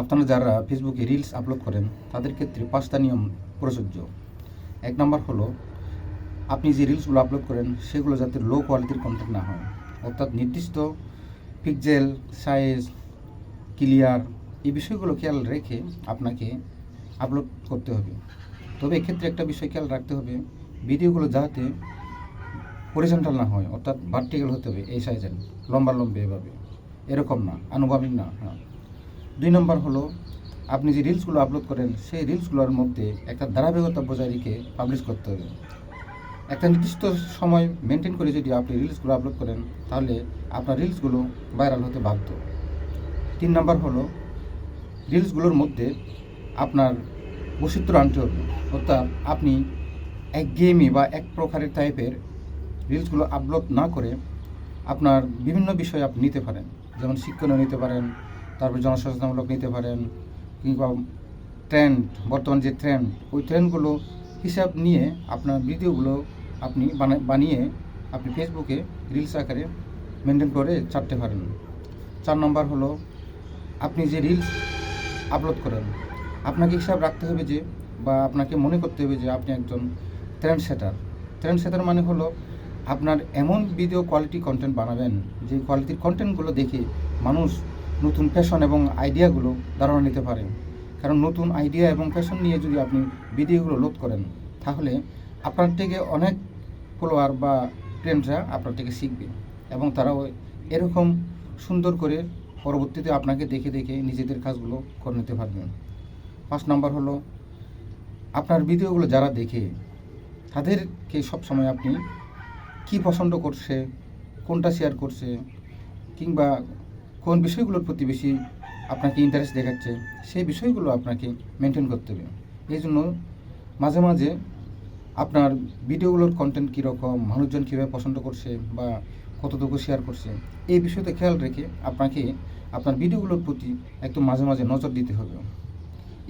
আপনারা যারা ফেসবুকে রিলস আপলোড করেন, তাদের ক্ষেত্রে পাঁচটা নিয়ম প্রযোজ্য। এক নম্বর হলো, আপনি যে রিলসগুলো আপলোড করেন, সেগুলো যাতে লো কোয়ালিটির কন্টেন্ট না হয়। অর্থাৎ নির্দিষ্ট পিকজেল সাইজ ক্লিয়ার এই বিষয়গুলো খেয়াল রেখে আপনাকে আপলোড করতে হবে। তবে এক্ষেত্রে একটা বিষয় খেয়াল রাখতে হবে, ভিডিওগুলো যাতে হরিজন্টাল না হয়, অর্থাৎ ভার্টিক্যাল হতে হবে এই সাইজের লম্বা লম্বে এভাবে। এরকম না আনুভাবিক না হ্যাঁ। দুই নম্বর হলো, আপনি যে রিলসগুলো আপলোড করেন, সেই রিলসগুলোর মধ্যে একটা ধারাবাহিকতা বজায় রেখে পাবলিশ করতে হবে। একটা নির্দিষ্ট সময় মেনটেন করে যদি আপনি রিলসগুলো আপলোড করেন, তাহলে আপনার রিলসগুলো ভাইরাল হতে বাধ্য। তিন নম্বর হলো রিলসগুলোর মধ্যে আপনার বৈচিত্র্য আনতে হবে। অর্থাৎ আপনি একঘেয়েমি বা এক প্রকারের টাইপের রিলসগুলো আপলোড না করে আপনার বিভিন্ন বিষয় আপনি নিতে পারেন। যেমন শিক্ষণীয় নিতে পারেন তারপর জনসচেতনমূলক নিতে পারেন কিংবা ট্রেন্ড বর্তমান যে ট্রেন্ড ওই ট্রেন্ডগুলো হিসাব নিয়ে আপনার ভিডিওগুলো আপনি বানা- বানিয়ে আপনি ফেসবুকে রিলস আকারে মেনটেন করে ছাড়তে পারেন। চার নম্বর হলো, আপনি যে রিলস আপলোড করেন, আপনাকে হিসাব রাখতে হবে যে বা আপনাকে মনে করতে হবে যে আপনি একজন ট্রেন্ড সেটার ট্রেন্ড সেটার মানে হলো আপনার এমন ভিডিও কোয়ালিটি কন্টেন্ট বানাবেন, যে কোয়ালিটির কন্টেন্টগুলো দেখে মানুষ নতুন ফ্যাশন এবং আইডিয়াগুলো ধারণা নিতে পারে কারণ নতুন আইডিয়া এবং ফ্যাশন নিয়ে যদি আপনি ভিডিওগুলো লোড করেন, তাহলে আপনার থেকে অনেক ফলোয়ার বা ফ্রেন্ডরা আপনার থেকে শিখবে এবং তারাও এরকম সুন্দর করে পরবর্তীতে আপনাকে দেখে দেখে নিজেদের কাজগুলো করে নিতে পারবেন পাঁচ নাম্বার হলো, আপনার ভিডিওগুলো যারা দেখে, তাদেরকে সবসময় আপনি কি পছন্দ করছে, কোনটা শেয়ার করছে, কিংবা কোন বিষয়গুলোর প্রতি বেশি আপনাকে ইন্টারেস্ট দেখাচ্ছে, সেই বিষয়গুলো আপনাকে মেনটেন করতে হবে। এই জন্য মাঝে মাঝে আপনার ভিডিওগুলোর কন্টেন্ট কীরকম, মানুষজন কীভাবে পছন্দ করছে বা কতটুকু শেয়ার করছে, এই বিষয়তে খেয়াল রেখে আপনাকে আপনার ভিডিওগুলোর প্রতি একটু মাঝে মাঝে নজর দিতে হবে।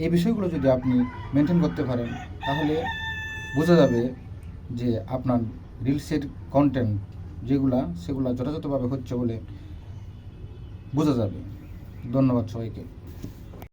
এই বিষয়গুলো যদি আপনি মেনটেন করতে পারেন, তাহলে বোঝা যাবে যে আপনার রিলসের কন্টেন্ট যেগুলা, সেগুলো যথাযথভাবে হচ্ছে বলে বোঝা যাবে। ধন্যবাদ সবাইকে।